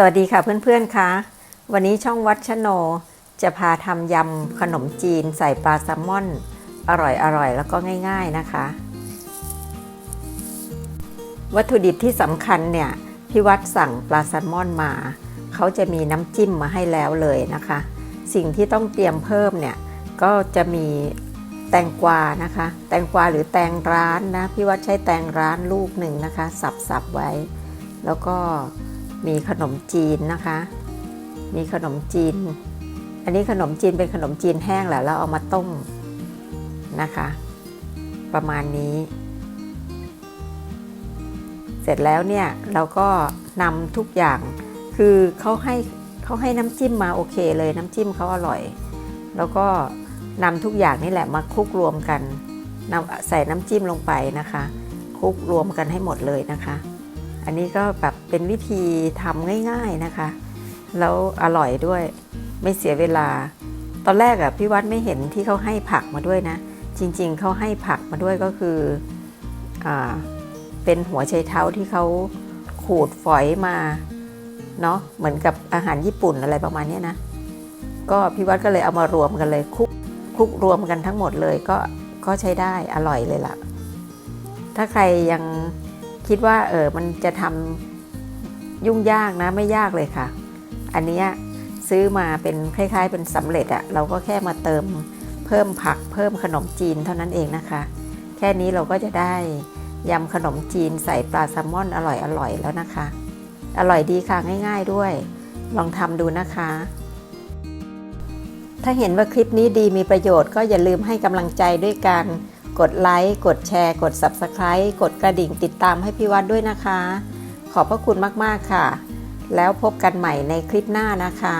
สวัสดีค่ะเพื่อนๆคะวันนี้ช่องวัดชโน จะพาทำยำขนมจีนใส่ปลาแซลมอน อร่อยๆ แล้วก็ง่าย ๆนะคะ วัตถุดิบที่สำคัญเนี่ยพี่วัดสั่งปลาแซลมอนมา เขาจะมีน้ำจิ้มมาให้แล้วเลยนะคะ สิ่งที่ต้องเตรียมเพิ่มเนี่ยก็จะมีแตงกวานะคะ แตงกวาหรือแตงร้านนะพี่วัดใช้แตงร้านลูกหนึ่งนะคะ สับๆไว้ แล้วก็ มีขนมจีนนะคะ มีขนมจีน อันนี้ขนมจีนเป็นขนมจีนแห้งแหละแล้วเอามาต้มนะคะ ประมาณนี้ เสร็จแล้วเนี่ยเราก็นำทุกอย่างคือเขาให้เขาให้น้ำจิ้มมาโอเคเลยน้ำจิ้มเขาอร่อย แล้วก็นำทุกอย่างนี่แหละมาคลุกรวมกันนำใส่น้ำจิ้มลงไปนะคะคลุกรวมกันให้หมดเลยนะคะ อันนี้ก็แบบเป็นวิธีทำง่ายๆนะคะ แล้วอร่อยด้วยไม่เสียเวลา ตอนแรกอะพี่วัดไม่เห็นที่เขาให้ผักมาด้วยนะ จริงๆเขาให้ผักมาด้วยก็คืออ่าเป็นหัวไชเท้าที่เขาขูดฝอยมาเนาะเหมือนกับอาหารญี่ปุ่นอะไรประมาณนี้นะ ก็พี่วัดก็เลยเอามารวมกันเลยคุกคุกรวมกันทั้งหมดเลยก็ก็ใช้ได้อร่อยเลยล่ะ ถ้าใครยัง คิดว่าเออมันจะทำยุ่งยากนะไม่ยากเลยค่ะ อันนี้ซื้อมาเป็นคล้าย ๆ เป็นสำเร็จอะเราก็แค่มาเติมเพิ่มผักเพิ่มขนมจีนเท่านั้นเองนะคะ แค่นี้เราก็จะได้ยำขนมจีนใส่ปลาแซลมอนอร่อยๆแล้วนะคะ อร่อยดีค่ะง่าย ๆด้วย ลองทำดูนะคะ ถ้าเห็นว่าคลิปนี้ดีมีประโยชน์ก็อย่าลืมให้กำลังใจด้วยการ กดไลค์ กดแชร์ กด Subscribe กดกระดิ่งติดตามให้พี่วัดด้วยนะคะ ขอบพระคุณมาก ๆ ค่ะ แล้วพบกันใหม่ในคลิปหน้านะคะ